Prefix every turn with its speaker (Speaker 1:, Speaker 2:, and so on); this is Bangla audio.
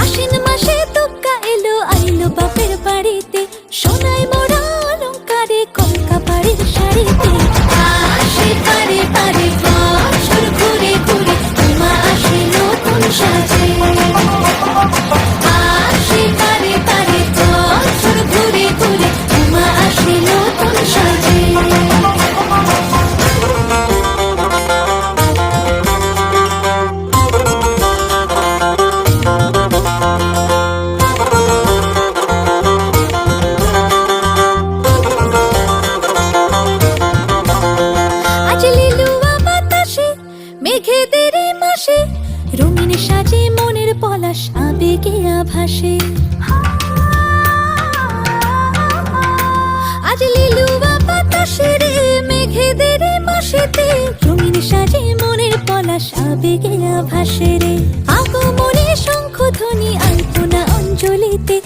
Speaker 1: আশ্বিন মাসে তোকা এলো আইলো বাপের বাড়িতে। সোনায় মোড়া অলঙ্কারে কলকা বাড়ির শাড়িতে। মেঘেদের মাসে, রঙিন সাজে মনের পলাশ আবেগে আভাসে। আজ লিলুয়া বাতাসে রে মাসেতে, রঙিন সাজে মনের পলাশ আবেগে আভাসে রে। আগমনে শঙ্খ আলপনা অঞ্জলিতে